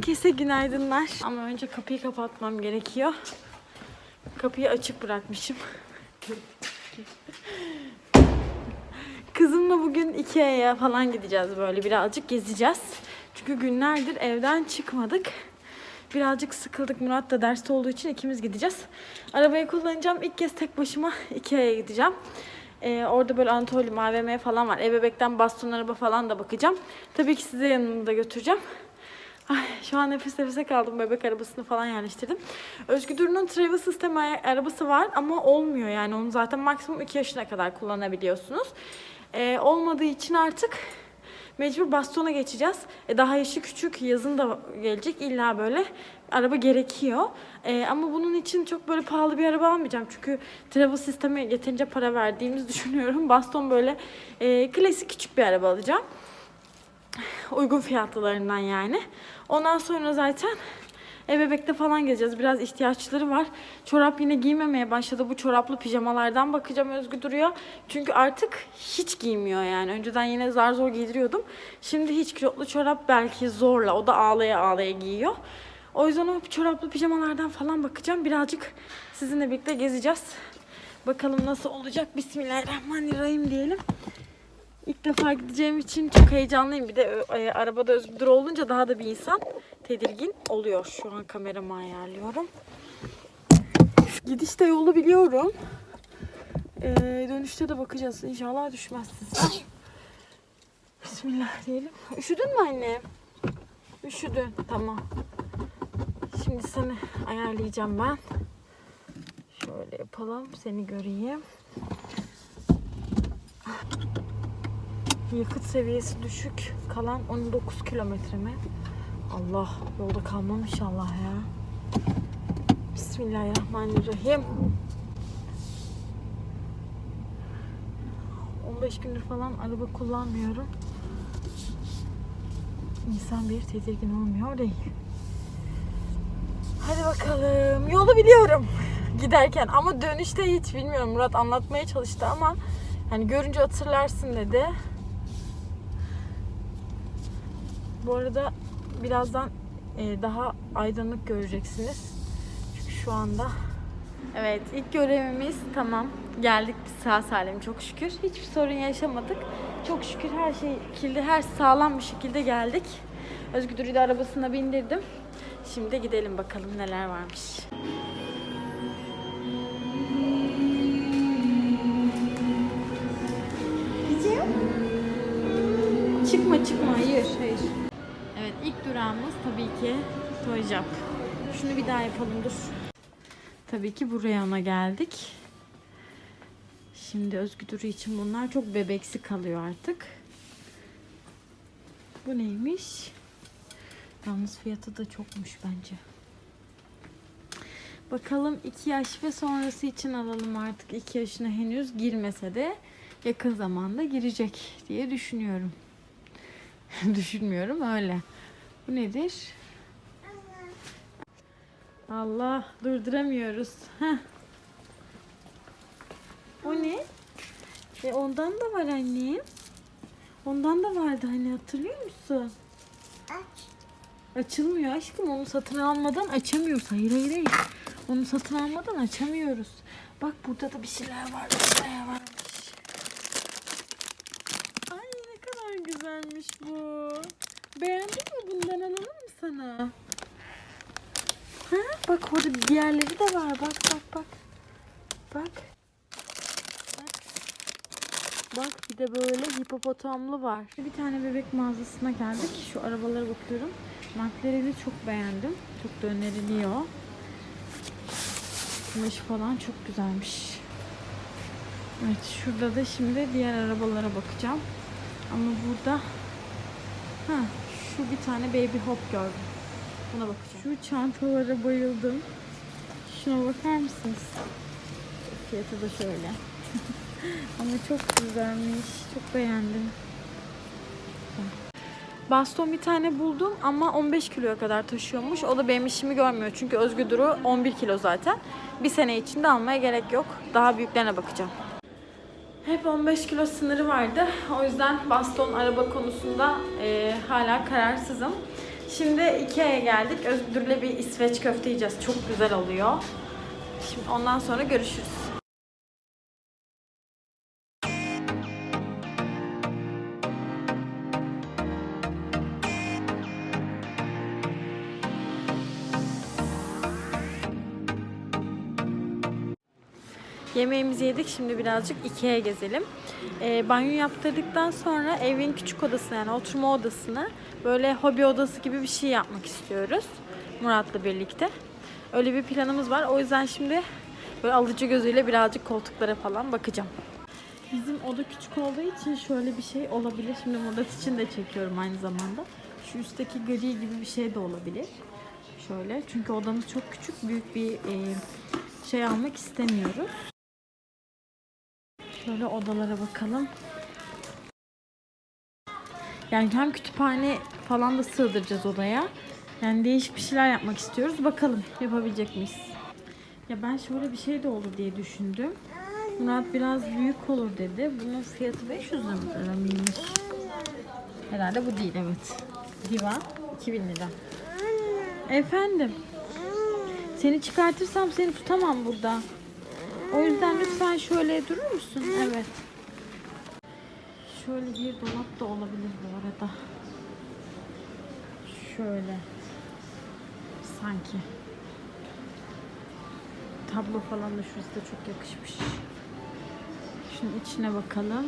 Herkese günaydınlar. Ama önce kapıyı kapatmam gerekiyor. Kapıyı açık bırakmışım. Kızımla bugün Ikea'ya falan gideceğiz böyle birazcık gezeceğiz. Çünkü günlerdir evden çıkmadık. Birazcık sıkıldık. Murat da derste olduğu için ikimiz gideceğiz. Arabayı kullanacağım. İlk kez tek başıma Ikea'ya gideceğim. Ee, orada böyle Anatolium AVM falan var. Ebebekten baston araba falan da bakacağım. Tabii ki size yanımda götüreceğim. Ay, şu an nefes nefese kaldım. Bebek arabasını falan yerleştirdim. Duru'nun travel sistemi ay- arabası var ama olmuyor yani. Onu zaten maksimum 2 yaşına kadar kullanabiliyorsunuz. Ee, olmadığı için artık mecbur bastona geçeceğiz. E, daha yaşı küçük, yazın da gelecek. İlla böyle araba gerekiyor. E, ama bunun için çok böyle pahalı bir araba almayacağım. Çünkü travel sisteme yeterince para verdiğimizi düşünüyorum. Baston böyle e, klasik küçük bir araba alacağım uygun fiyatlılarından yani. Ondan sonra zaten ebebekte falan gezeceğiz. Biraz ihtiyaçları var. Çorap yine giymemeye başladı. Bu çoraplı pijamalardan bakacağım Özgü duruyor. Çünkü artık hiç giymiyor yani. Önceden yine zar zor giydiriyordum. Şimdi hiç kilotlu çorap belki zorla. O da ağlaya ağlaya giyiyor. O yüzden o çoraplı pijamalardan falan bakacağım. Birazcık sizinle birlikte gezeceğiz. Bakalım nasıl olacak. Bismillahirrahmanirrahim diyelim. İlk defa gideceğim için çok heyecanlıyım. Bir de e, arabada özgür olunca daha da bir insan tedirgin oluyor. Şu an kameramı ayarlıyorum. Gidişte yolu biliyorum. E, dönüşte de bakacağız. İnşallah düşmezsin sen. Bismillah diyelim. Üşüdün mü anne? Üşüdün. Tamam. Şimdi seni ayarlayacağım ben. Şöyle yapalım. Seni göreyim. Yakıt seviyesi düşük. Kalan 19 kilometre mi? Allah yolda kalmam inşallah ya. Bismillahirrahmanirrahim. 15 gündür falan araba kullanmıyorum. İnsan bir tedirgin olmuyor değil. Hadi bakalım. Yolu biliyorum giderken ama dönüşte hiç bilmiyorum. Murat anlatmaya çalıştı ama hani görünce hatırlarsın dedi. Bu arada birazdan e, daha aydınlık göreceksiniz. Çünkü şu anda Evet ilk görevimiz tamam. Geldik biz sağ salim çok şükür. Hiçbir sorun yaşamadık. Çok şükür her şey kildi, her sağlam bir şekilde geldik. Özgür'ü de arabasına bindirdim. Şimdi gidelim bakalım neler varmış. Çıkma çıkma hayır hayır. İlk durağımız tabii ki Toy. Şunu bir daha yapalım dur. Tabii ki bu reyona geldik. Şimdi Özgü Duru için bunlar çok bebeksi kalıyor artık. Bu neymiş? Yalnız fiyatı da çokmuş bence. Bakalım 2 yaş ve sonrası için alalım artık. 2 yaşına henüz girmese de yakın zamanda girecek diye düşünüyorum. Düşünmüyorum öyle. Bu nedir? Allah durduramıyoruz. Heh. O ne? E ondan da var annem. Ondan da vardı hani hatırlıyor musun? Aç. Açılmıyor aşkım. Onu satın almadan açamıyoruz. Hayır hayır hayır. Onu satın almadan açamıyoruz. Bak burada da bir şeyler var. Buraya varmış. Ay ne kadar güzelmiş bu. Beğendin mi? Bundan alalım mı sana? Ha? Bak orada diğerleri de var. Bak bak bak. Bak. Bak. Bak bir de böyle hipopotamlı var. Bir tane bebek mağazasına geldik. Şu arabalara bakıyorum. McLaren'i çok beğendim. Çok da öneriliyor. Kumaşı falan çok güzelmiş. Evet şurada da şimdi diğer arabalara bakacağım. Ama burada ha şu bir tane baby hop gördüm. Buna bakacağım. Şu çantalara bayıldım. Şuna bakar mısınız? Fiyatı da şöyle. Ama çok güzelmiş. Çok beğendim. Baston bir tane buldum ama 15 kiloya kadar taşıyormuş. O da benim işimi görmüyor. Çünkü Özgür Duru 11 kilo zaten. Bir sene içinde almaya gerek yok. Daha büyüklerine bakacağım. Hep 15 kilo sınırı vardı. O yüzden baston araba konusunda e, hala kararsızım. Şimdi Ikea'ya geldik. Özgür'le bir İsveç köfte yiyeceğiz. Çok güzel oluyor. Şimdi ondan sonra görüşürüz. Yemeğimizi yedik. Şimdi birazcık Ikea'ya gezelim. Ee, banyo yaptırdıktan sonra evin küçük odasına yani oturma odasına böyle hobi odası gibi bir şey yapmak istiyoruz. Murat'la birlikte. Öyle bir planımız var. O yüzden şimdi böyle alıcı gözüyle birazcık koltuklara falan bakacağım. Bizim oda küçük olduğu için şöyle bir şey olabilir. Şimdi Murat için de çekiyorum aynı zamanda. Şu üstteki gri gibi bir şey de olabilir. Şöyle. Çünkü odamız çok küçük. Büyük bir e, şey almak istemiyoruz. Şöyle odalara bakalım. Yani hem kütüphane falan da sığdıracağız odaya. Yani değişik bir şeyler yapmak istiyoruz. Bakalım yapabilecek miyiz? Ya ben şöyle bir şey de olur diye düşündüm. Murat biraz büyük olur dedi. Bunun fiyatı 500 lira mıymış? Herhalde bu değil evet. Divan 2000 lira. Efendim? Seni çıkartırsam seni tutamam burada. O yüzden lütfen şöyle durur musun? Evet. Şöyle bir dolap da olabilir bu arada. Şöyle. Sanki. Tablo falan da şurası da çok yakışmış. Şunun içine bakalım.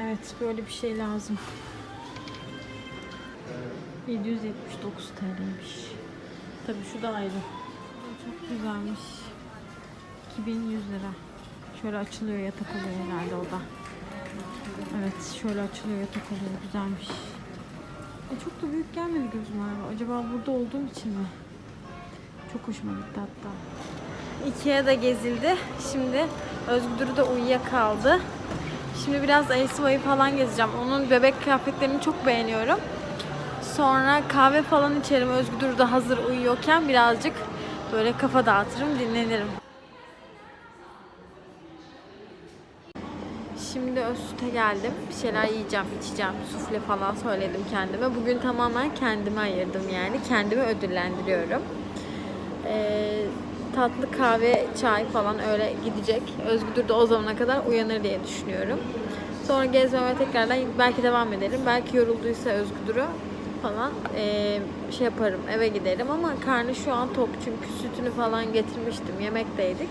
Evet böyle bir şey lazım. 779 TL'ymiş. Tabii şu da ayrı. Çok güzelmiş. 2100 lira. Şöyle açılıyor yatak oluyor herhalde o da. Evet şöyle açılıyor yatak oluyor. Güzelmiş. E, çok da büyük gelmedi gözüme. Acaba burada olduğum için mi? Çok hoşuma gitti hatta. Ikea'da gezildi. Şimdi Özgür de uyuyakaldı. Şimdi biraz Elsiva'yı falan gezeceğim. Onun bebek kıyafetlerini çok beğeniyorum. Sonra kahve falan içerim. Özgür de hazır uyuyorken birazcık böyle kafa dağıtırım, dinlenirim. Şimdi Özsüt'e geldim. Bir şeyler yiyeceğim, içeceğim. Sufle falan söyledim kendime. Bugün tamamen kendime ayırdım yani. Kendimi ödüllendiriyorum. Ee, tatlı kahve, çay falan öyle gidecek. Özgür de o zamana kadar uyanır diye düşünüyorum. Sonra gezmeme tekrardan belki devam ederim. Belki yorulduysa Özgür'ü falan eee, şey yaparım eve giderim ama karnı şu an tok çünkü sütünü falan getirmiştim yemekteydik.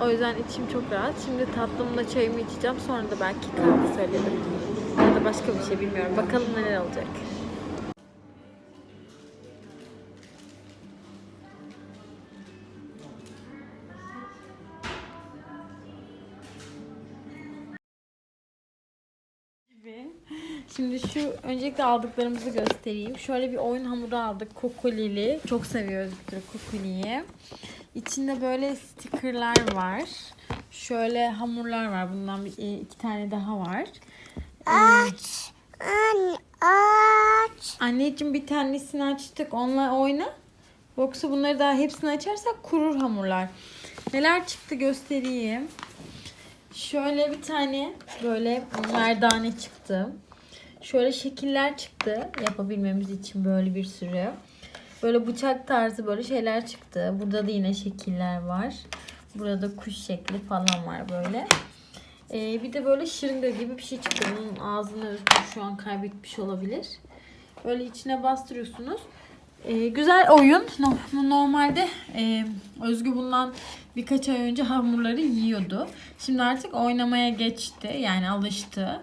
O yüzden içim çok rahat. Şimdi tatlımla çayımı içeceğim. Sonra da belki kahve söyledim. Ya da başka bir şey bilmiyorum. Bakalım neler olacak. Şimdi şu öncelikle aldıklarımızı göstereyim. Şöyle bir oyun hamuru aldık. Kokolili. Çok seviyoruz bir türlü kokoliyi. İçinde böyle stickerlar var. Şöyle hamurlar var. Bundan bir, e, iki tane daha var. Aç. Anne aç. Anneciğim bir tanesini açtık. Onunla oyna. Yoksa bunları daha hepsini açarsak kurur hamurlar. Neler çıktı göstereyim. Şöyle bir tane böyle merdane çıktı. Şöyle şekiller çıktı yapabilmemiz için böyle bir sürü. Böyle bıçak tarzı böyle şeyler çıktı. Burada da yine şekiller var. Burada kuş şekli falan var böyle. Ee, bir de böyle şırınga gibi bir şey çıktı. Bunun ağzını şu an kaybetmiş olabilir. Böyle içine bastırıyorsunuz. Ee, güzel oyun. No- Normalde e, Özgü bundan birkaç ay önce hamurları yiyordu. Şimdi artık oynamaya geçti. Yani alıştı.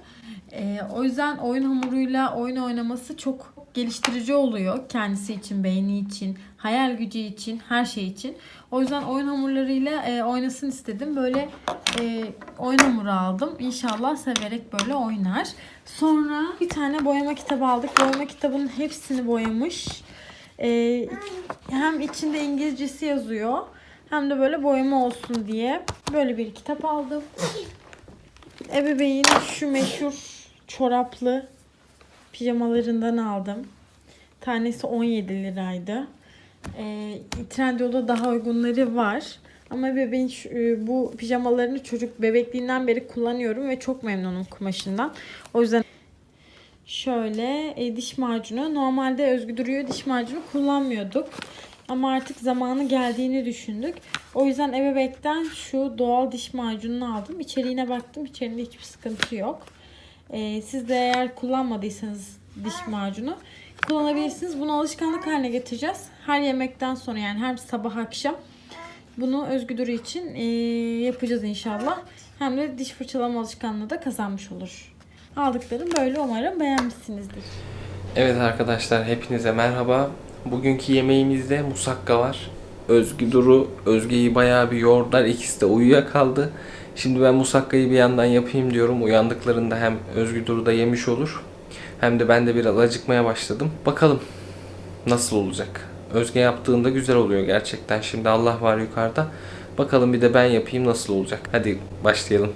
Ee, o yüzden oyun hamuruyla oyun oynaması çok geliştirici oluyor. Kendisi için, beyni için, hayal gücü için, her şey için. O yüzden oyun hamurlarıyla e, oynasın istedim. Böyle e, oyun hamuru aldım. İnşallah severek böyle oynar. Sonra bir tane boyama kitabı aldık. Boyama kitabının hepsini boyamış. E, hem içinde İngilizcesi yazıyor. Hem de böyle boyama olsun diye böyle bir kitap aldım. Ebeveyn şu meşhur çoraplı pijamalarından aldım. Tanesi 17 liraydı. E, Trendyol'da daha uygunları var. Ama bebeğin e, bu pijamalarını çocuk bebekliğinden beri kullanıyorum ve çok memnunum kumaşından. O yüzden Şöyle e, diş macunu. Normalde Özgü Duru'yu diş macunu kullanmıyorduk. Ama artık zamanı geldiğini düşündük. O yüzden ebebekten şu doğal diş macununu aldım. İçeriğine baktım. İçerinde hiçbir sıkıntı yok. E, siz de eğer kullanmadıysanız diş macunu kullanabilirsiniz. Bunu alışkanlık haline getireceğiz. Her yemekten sonra yani her sabah akşam bunu Özgü Duru için e, yapacağız inşallah. Hem de diş fırçalama alışkanlığı da kazanmış olur. Aldıklarım böyle umarım beğenmişsinizdir. Evet arkadaşlar hepinize merhaba. Bugünkü yemeğimizde musakka var. Özgü Duru, Özge'yi bayağı bir yordular. İkisi de uyuyakaldı. Şimdi ben musakkayı bir yandan yapayım diyorum. Uyandıklarında hem Özgü Duru da yemiş olur. Hem de ben de biraz acıkmaya başladım. Bakalım nasıl olacak. Özge yaptığında güzel oluyor gerçekten. Şimdi Allah var yukarıda. Bakalım bir de ben yapayım nasıl olacak. Hadi başlayalım.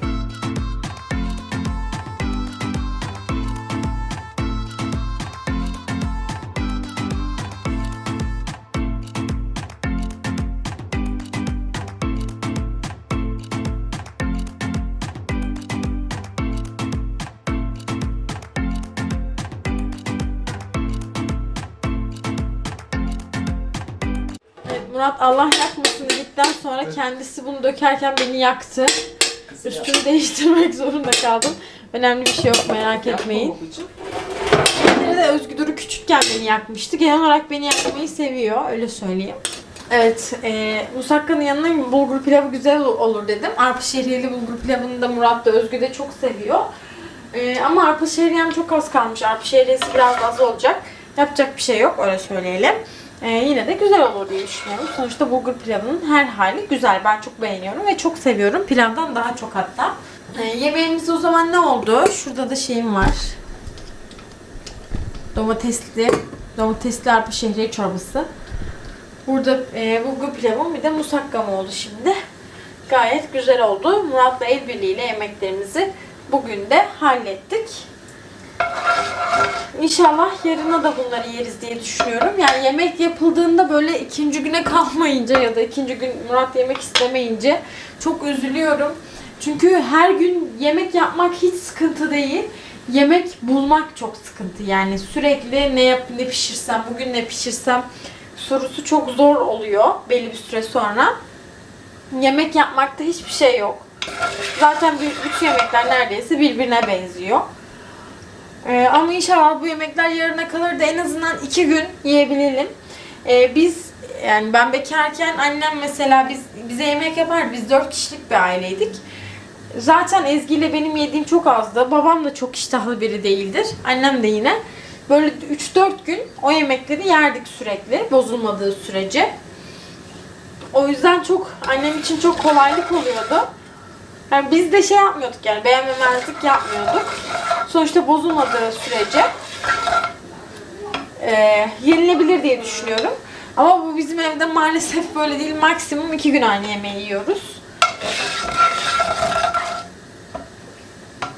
Murat Allah yakmasın dedikten sonra kendisi bunu dökerken beni yaktı. Üstümü değiştirmek zorunda kaldım. Önemli bir şey yok merak etmeyin. Bir de Özgü Duru küçükken beni yakmıştı. Genel olarak beni yakmayı seviyor. Öyle söyleyeyim. Evet, e, musakkanın yanına bulgur pilavı güzel ol- olur dedim. Arpa şehriyeli bulgur pilavını da Murat da Özgü de çok seviyor. E, ama arpa şehriyem çok az kalmış. Arpa şehriyesi biraz az olacak. Yapacak bir şey yok, öyle söyleyelim. E, yine de güzel olur diye düşünüyorum. Sonuçta bulgur pilavının her hali güzel. Ben çok beğeniyorum ve çok seviyorum. Pilavdan daha çok hatta. E, yemeğimiz o zaman ne oldu? Şurada da şeyim var. Domatesli, domatesli arpa şehriye çorbası. Burada e, bulgur pilavım bir de musakkam oldu şimdi. Gayet güzel oldu. Murat'la el birliğiyle yemeklerimizi bugün de hallettik. İnşallah yarına da bunları yeriz diye düşünüyorum. Yani yemek yapıldığında böyle ikinci güne kalmayınca ya da ikinci gün Murat yemek istemeyince çok üzülüyorum. Çünkü her gün yemek yapmak hiç sıkıntı değil. Yemek bulmak çok sıkıntı. Yani sürekli ne yap ne pişirsem, bugün ne pişirsem sorusu çok zor oluyor belli bir süre sonra. Yemek yapmakta hiçbir şey yok. Zaten bütün yemekler neredeyse birbirine benziyor. Ee, ama inşallah bu yemekler yarına kalır da en azından iki gün yiyebilelim. Ee, biz yani ben bekarken annem mesela biz bize yemek yapar. Biz dört kişilik bir aileydik. Zaten Ezgi ile benim yediğim çok azdı. Babam da çok iştahlı biri değildir. Annem de yine. Böyle 3-4 gün o yemekleri yerdik sürekli bozulmadığı sürece. O yüzden çok annem için çok kolaylık oluyordu. Yani biz de şey yapmıyorduk yani beğenmemezlik yapmıyorduk. Sonuçta bozulmadığı sürece e, yenilebilir diye düşünüyorum. Ama bu bizim evde maalesef böyle değil. Maksimum iki gün aynı yemeği yiyoruz.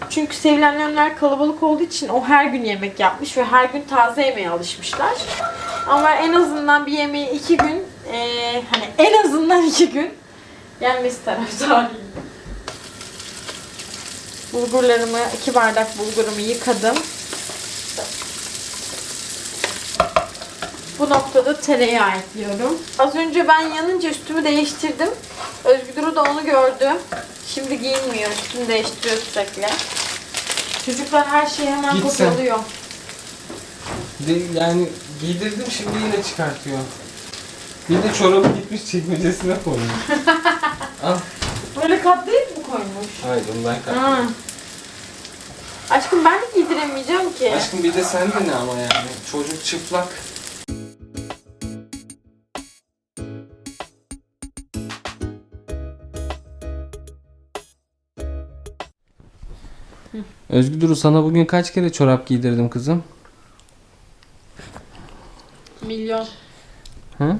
Çünkü sevilenler kalabalık olduğu için o her gün yemek yapmış ve her gün taze yemeğe alışmışlar. Ama en azından bir yemeği iki gün, eee, hani en azından iki gün yenmesi taraftarıyım. Bulgurlarımı, iki bardak bulgurumu yıkadım. Bu noktada tereyağı ekliyorum. Az önce ben yanınca üstümü değiştirdim. Özgür da onu gördü. Şimdi giyinmiyor, üstünü değiştiriyor sürekli. Çocuklar her şeyi hemen Git sen. kopyalıyor. De, yani giydirdim şimdi yine çıkartıyor. Bir de çorabı gitmiş çekmecesine koymuş. Al. Böyle katlayıp mı koymuş? Hayır kalk. Ha. Aşkım ben de giydiremeyeceğim ki. Aşkım bir de sen de ne ama yani. Çocuk çıplak. Özgür Duru sana bugün kaç kere çorap giydirdim kızım? Milyon. Hı?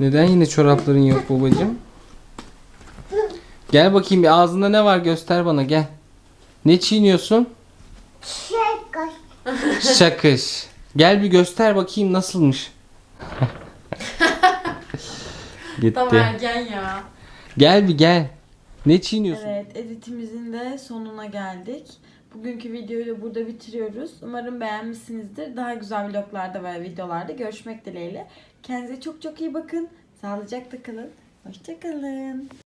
Neden yine çorapların yok babacığım? Gel bakayım bir ağzında ne var göster bana gel. Ne çiğniyorsun? Şaka. Şakış. Gel bir göster bakayım nasılmış. Gitti. Tam ergen ya. Gel bir gel. Ne çiğniyorsun? Evet, editimizin de sonuna geldik. Bugünkü videoyu da burada bitiriyoruz. Umarım beğenmişsinizdir. Daha güzel vloglarda ve videolarda görüşmek dileğiyle. Kendinize çok çok iyi bakın. Sağlıcakla kalın. Hoşçakalın.